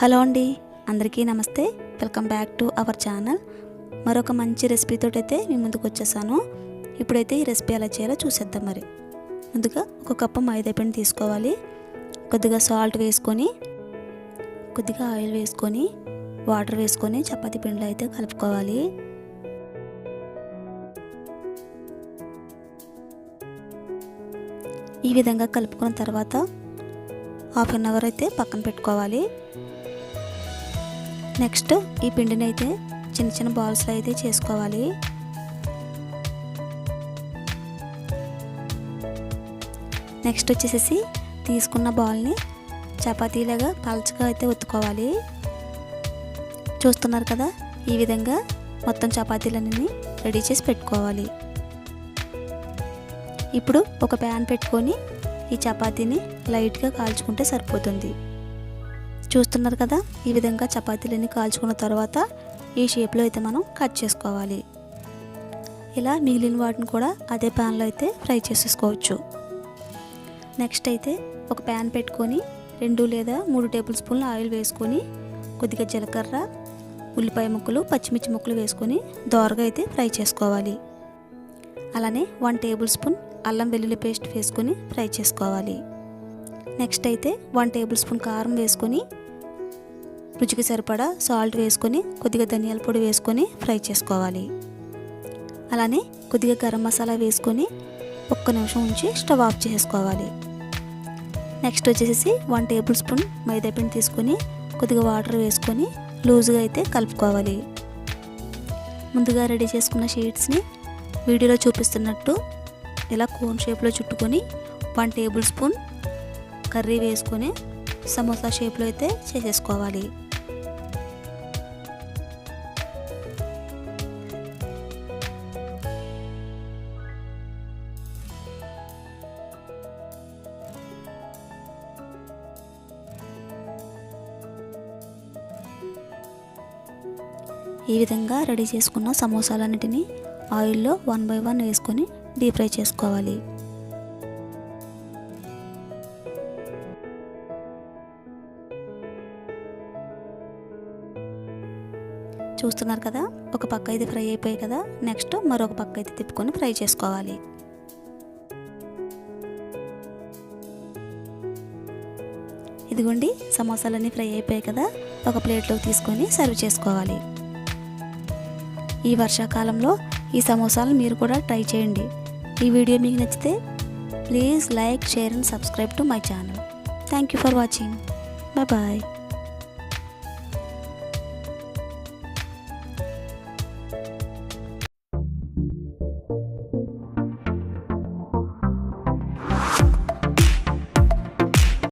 Hello అండి అందరికీ నమస్తే. Welcome back to our channel. మరొక మంచి రెసిపీతో అయితే మీ ముందుకు వచ్చేసాను. ఇప్పుడైతే ఈ రెసిపీ ఎలా చేయాలో చూసేద్దాం మరి. ముందుగా ఒక కప్పు మైదా పిండి తీసుకోవాలి. కొద్దిగా సాల్ట్ వేసుకొని కొద్దిగా ఆయిల్ వేసుకొని వాటర్ వేసుకొని చపాతీ పిండిలో అయితే కలుపుకోవాలి. ఈ విధంగా కలుపుకున్న తర్వాత హాఫ్ అన్ అవర్ అయితే పక్కన పెట్టుకోవాలి. నెక్స్ట్ ఈ పిండిని అయితే చిన్న చిన్న బాల్స్లో అయితే చేసుకోవాలి. నెక్స్ట్ వచ్చేసేసి తీసుకున్న బాల్ని చపాతీలాగా పల్చగా అయితే ఒత్తుకోవాలి. చూస్తున్నారు కదా ఈ విధంగా మొత్తం చపాతీలన్నీ రెడీ చేసి పెట్టుకోవాలి. ఇప్పుడు ఒక ప్యాన్ పెట్టుకొని ఈ చపాతీని లైట్గా కాల్చుకుంటే సరిపోతుంది. చూస్తున్నారు కదా? ఈ విధంగా చపాతీలన్నీ కాల్చుకున్న తర్వాత ఈ షేప్లో అయితే మనం కట్ చేసుకోవాలి. ఇలా మిగిలిన వాటిని కూడా అదే ప్యాన్లో అయితే ఫ్రై చేసేసుకోవచ్చు. నెక్స్ట్ అయితే ఒక ప్యాన్ పెట్టుకొని రెండు లేదా మూడు టేబుల్ స్పూన్ల ఆయిల్ వేసుకొని కొద్దిగా జీలకర్ర ఉల్లిపాయ ముక్కలు పచ్చిమిర్చి ముక్కలు వేసుకొని దోరగా అయితే ఫ్రై చేసుకోవాలి. అలానే వన్ టేబుల్ స్పూన్ అల్లం వెల్లుల్లి పేస్ట్ వేసుకొని ఫ్రై చేసుకోవాలి. నెక్స్ట్ అయితే వన్ టేబుల్ స్పూన్ కారం వేసుకొని రుచికి సరిపడా సాల్ట్ వేసుకొని కొద్దిగా ధనియాల పొడి వేసుకొని ఫ్రై చేసుకోవాలి. అలానే కొద్దిగా గరం మసాలా వేసుకొని ఒక్క నిమిషం ఉంచి స్టవ్ ఆఫ్ చేసుకోవాలి. నెక్స్ట్ వచ్చేసి వన్ టేబుల్ స్పూన్ మైదాపిండి తీసుకొని కొద్దిగా వాటర్ వేసుకొని లూజ్గా అయితే కలుపుకోవాలి. ముందుగా రెడీ చేసుకున్న షీట్స్ని వీడియోలో చూపిస్తున్నట్టు ఇలా కోన్ షేప్లో చుట్టుకొని వన్ టేబుల్ స్పూన్ కర్రీ వేసుకొని సమోసా షేప్లో అయితే చేసేసుకోవాలి. ఈ విధంగా రెడీ చేసుకున్న సమోసాలన్నిటినీ ఆయిల్లో వన్ బై వన్ వేసుకొని డీప్ ఫ్రై చేసుకోవాలి. చూస్తున్నారు కదా ఒక పక్క అయితే ఫ్రై అయిపోయాయి కదా నెక్స్ట్ మరొక పక్క అయితే తిప్పుకొని ఫ్రై చేసుకోవాలి. ఇదిగోండి సమోసాలన్నీ ఫ్రై అయిపోయాయి కదా ఒక ప్లేట్లోకి తీసుకొని సర్వ్ చేసుకోవాలి. ఈ వర్షాకాలంలో ఈ సమోసాలు మీరు కూడా ట్రై చేయండి. ఈ వీడియో మీకు నచ్చితే please like share and subscribe to my channel. Thank you for watching bye bye